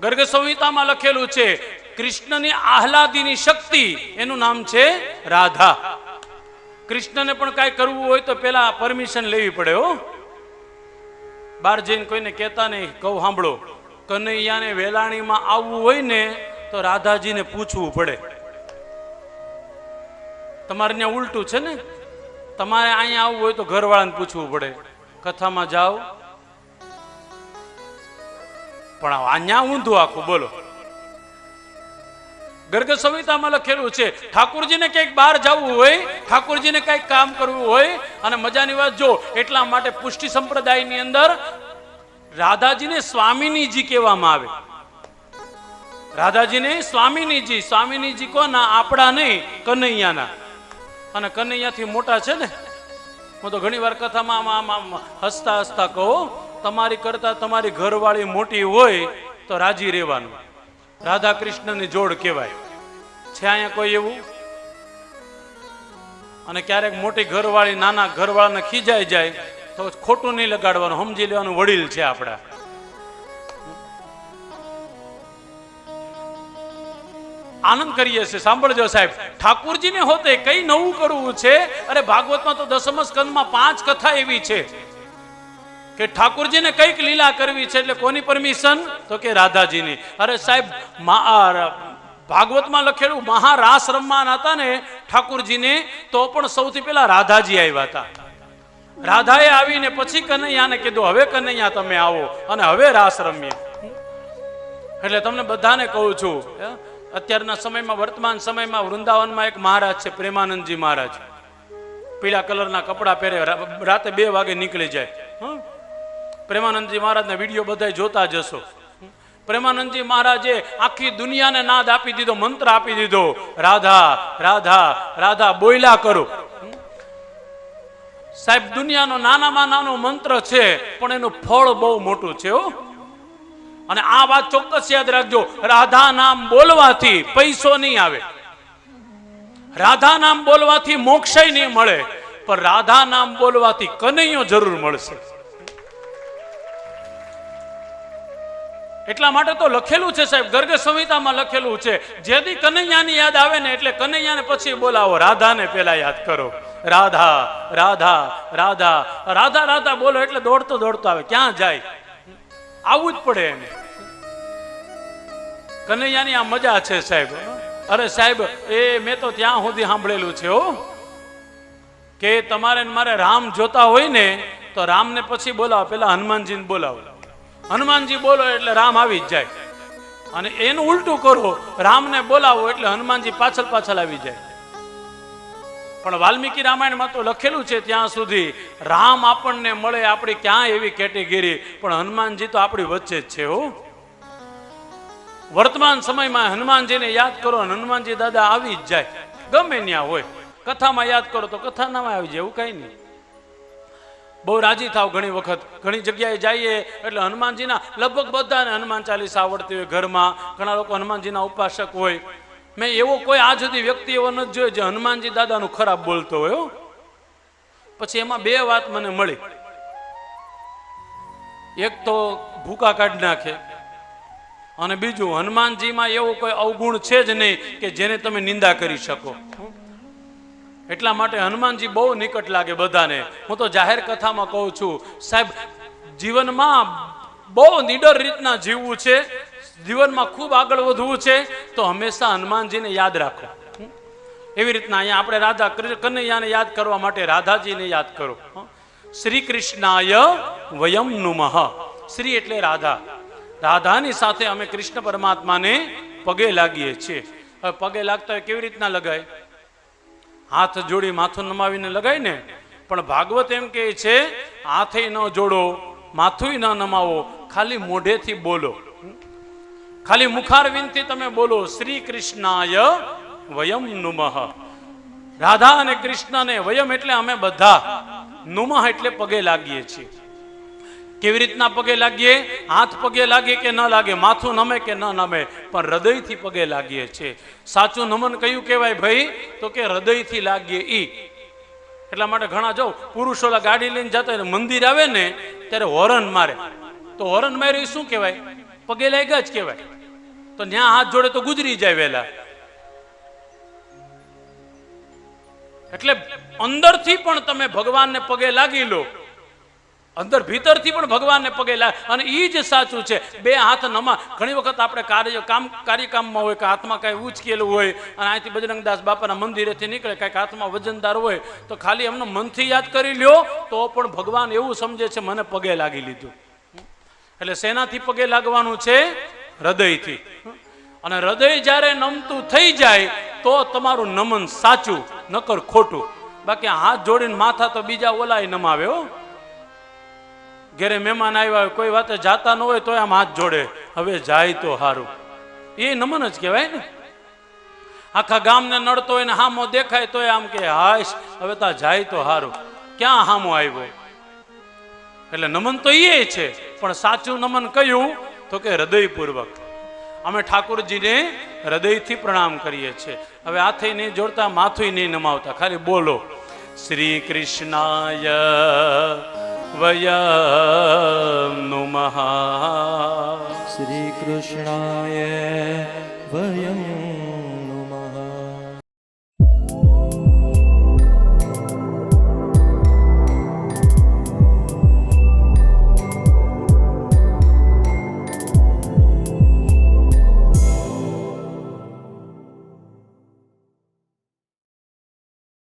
ગર્ગ સંહિતામાં લખેલું છે, કૃષ્ણની આહલાદીની શક્તિ એનું નામ છે રાધા. કૃષ્ણને પણ કાંઈ કરવું હોય તો પેલા પરમિશન લેવી પડે હો. બહાર જઈને કોઈને કહેતા નહીં, કહું સાંભળો, કનૈયાને વેલાણીમાં આવવું હોય ને તો રાધાજીને પૂછવું પડે. તમારે ત્યાં ઉલટું છે ને? તમારે અહીંયા આવવું હોય તો ઘરવાળાને પૂછવું પડે. કથામાં જાઓ પણ અહીંયા ઊંધું આખું, બોલો. ગર્ગ સંહિતામાં લખેલું છે, ઠાકુરજીને ક્યાંક બહાર જવું હોય, ઠાકુરજીને કંઈક કામ કરવું હોય અને મજાની વાત જો, એટલા માટે પુષ્ટિ સંપ્રદાયની અંદર રાધાજીને સ્વામિનીજી કહેવામાં આવે. રાધાજીને સ્વામિનીજી સ્વામિનીજી કોના આપણા નહીં, કનૈયાના. અને કનૈયાથી મોટા છે ને? હું તો ઘણી વાર કથામાં હસતા હસતા કહું તમારી કરતા તમારી ઘરવાળી મોટી હોય તો રાજી રહેવાનું. રાધા કૃષ્ણની જોડ કહેવાય. છે અહીંયા કોઈ એવું? અને ક્યારેક મોટી ઘરવાળી નાના ઘરવાળાને ખીજાઈ જાય તો ખોટું નહીં લગાડવાનું. સમજી લેવાનું વડીલ છે આપણા. આનંદ કરીએ છીએ. સાંભળજો સાહેબ. ઠાકુરજીને હોતે કઈ નવું કરવું છે? અરે ભાગવતમાં તો દસમ સ્કંદમાં પાંચ કથા એવી છે. કે ઠાકુરજીને કંઈક લીલા કરવી છે એટલે કોની પરમિશન? તો કે રાધાજીની. અરે સાહેબ ભાગવતમાં લખેલું મહારાસ રમવાના હતા ને ઠાકુરજીને, તો પણ સૌથી પહેલા રાધાજી આવ્યા હતા. રાધાએ આવીને પછી કનૈયાને કીધું, હવે કનૈયા તમે આવો અને હવે રાસ રમીએ એટલે તમને બધાને કહું છું? અત્યારના સમયમાં, વર્તમાન સમયમાં વૃંદાવનમાં એક મહારાજ છે, પ્રેમાનંદજી મહારાજ. પીળા કલરના કપડાં પહેરે રાતે બે વાગે નીકળી જાય. હં? પ્રેમાનંદજી મહારાજના વીડિયો બધા જોતા જશો પ્રેમાનંદજી મહારાજે આખી દુનિયાને નાદ આપી દીધો, મંત્ર આપી દીધો. રાધા રાધા રાધા, બોયલા કરો. સાહેબ, દુનિયાનો નાનામાં નાનો મંત્ર છે, પણ એનું ફળ બહુ મોટું છે, હો. અને આ વાત ચોક્કસ યાદ રાખજો, રાધા નામ બોલવાથી પૈસો નહીં આવે. રાધા નામ બોલવાથી મોક્ષય નહીં મળે, પણ રાધા નામ બોલવાથી કનૈયો જરૂર મળશે. એટલા માટે તો લખેલું છે સાહેબ, ગર્ગ સંહિતામાં લખેલું છે. જેથી કનૈયાની યાદ આવે ને એટલે કનૈયાને પછી બોલાવો, રાધાને પેલા યાદ કરો. રાધા રાધા રાધા. રાધા રાધા બોલો એટલે દોડતો દોડતો આવે. ક્યાં જાય? આવવું જ પડે એને. કનૈયાની આ મજા છે સાહેબ. અરે સાહેબ, એ મેં તો ત્યાં સુધી સાંભળેલું છે હો. કે તમારે મારે રામ જોતા હોય ને, તો રામને પછી બોલાવો, પેલા હનુમાનજીને બોલાવો. હનુમાનજી બોલો એટલે રામ આવી જ જાય. અને એનું ઉલટું કરો, રામને બોલાવો એટલે હનુમાનજી પાછળ પાછળ આવી જાય. પણ વાલ્મીકી રામાયણમાં તો લખેલું છે ત્યાં સુધી, રામ આપણને મળે આપણી ક્યાં એવી કેટેગરી, પણ હનુમાનજી તો આપણી વચ્ચે જ છે હો. વર્તમાન સમયમાં હનુમાનજીને યાદ કરો હનુમાનજી દાદા આવી જ જાય. ગમે ત્યાં હોય. કથામાં યાદ કરો તો કથાનામાં આવી જાય, એવું કઈ નહીં. બહુ રાજી થાવ ઘણી વખત. ઘણી જગ્યાએ જઈએ એટલે હનુમાનજીના, લગભગ બધાને હનુમાન ચાલીસા આવડતી હોય ઘરમાં. ઘણા લોકો હનુમાનજીના ઉપાસક હોય. મેં એવો કોઈ આ સુધી વ્યક્તિ એવો નથી જોયો જે હનુમાનજી દાદાનું ખરાબ બોલતો હોય પછી એમાં બે વાત મને મળી. એક તો ભૂકા કાઢી નાખે. અને બીજું, હનુમાનજીમાં એવો કોઈ અવગુણ છે જ નહીં કે જેને તમે નિંદા કરી શકો. એટલા માટે હનુમાનજી બહુ નિકટ લાગે બધાને. હું તો જાહેર કથામાં કહું છું, સાહેબ, જીવનમાં બહુ નિડર રીતના જીવવું છે, જીવનમાં ખૂબ આગળ વધવું છે, તો હંમેશા હનુમાનજીને યાદ રાખો. એવી રીતના અહીંયા આપણે રાધા કનૈયાને યાદ કરવા માટે રાધાજીને યાદ કરો? શ્રી કૃષ્ણાય વયમ નુમઃ. શ્રી એટલે રાધા. રાધાની સાથે અમે કૃષ્ણ પરમાત્માને પગે લાગીએ છીએ. હવે પગે લાગતા હોય કેવી રીતના લગાય? હાથ જોડી માથું નમાવીને લગાય ને પણ ભાગવત એમ કહે છે, હાથે ન જોડો માથું ન નમાવો, ખાલી મોઢેથી બોલો. ખાલી મુખારવિંદથી તમે બોલો, શ્રી કૃષ્ણાય વયમ નુમઃ. રાધા અને કૃષ્ણને વયમ એટલે અમે બધા નુમહ એટલે પગે લાગીએ છીએ. કેવી રીતના પગે લાગીએ? હાથ પગે લાગે કે ન લાગે? માથું નમે કે ન નમે? પણ હૃદયથી પગે લાગીએ છીએ. સાચું નમન કયું કહેવાય ભાઈ? તો કે હૃદયથી લાગીએ ઈ. એટલા માટે ઘણા જો પુરુષો ગાડી લઈને જતા મંદિર આવે ને, ત્યારે હોરન મારે. તો હોરન માર્યું શું કહેવાય? પગે લાગ્યા જ કહેવાય. તો ન્યા હાથ જોડે તો ગુજરી જાય વેલા. એટલે અંદરથી પણ તમે ભગવાનને પગે લાગી લો. અંદર ભીતરથી પણ ભગવાનને પગે લાગ અને એ જ સાચું છે. બે હાથ નમા. ઘણી વખત આપણે કાર્ય કામ કાર્યકામમાં હોય કે હાથમાં કાંઈ ઉચકેલું હોય અને અહીંથી બજરંગદાસ બાપાના મંદિરેથી નીકળે, કાંઈક હાથમાં વજનદાર હોય, તો ખાલી એમને મનથી યાદ કરી લ્યો, તો પણ ભગવાન એવું સમજે છે, મને પગે લાગી લીધું. એટલે શેનાથી પગે લાગવાનું છે હૃદયથી. અને હૃદય જ્યારે નમતું થઈ જાય, તો તમારું નમન સાચું, નકર ખોટું. બાકી હાથ જોડીને માથા તો બીજા ઓલાય નમાવે હો. ઘેરે મહેમાન આવ્યા હોય, કોઈ વાતે જાતા ન હોય, તોય આમ હાથ જોડે. હવે જાય તો સારું એ નમન જ કહેવાય ને. આખા ગામને નડતો હોય ને હામો દેખાય, તોય આમ કે, હાશ, હવે તા જાય તો સારું ક્યાં હામો આવ્યો? એટલે નમન તો એ છે, પણ સાચું નમન કયું? તો કે હૃદયપૂર્વક. અમે ઠાકોરજીને હૃદયથી પ્રણામ કરીએ છીએ. હવે હાથે નહીં જોડતા માથું નહીં નમાવતા. ખાલી બોલો, શ્રી કૃષ્ણાય વયમ નુમઃ શ્રીકૃષ્ણાય વયં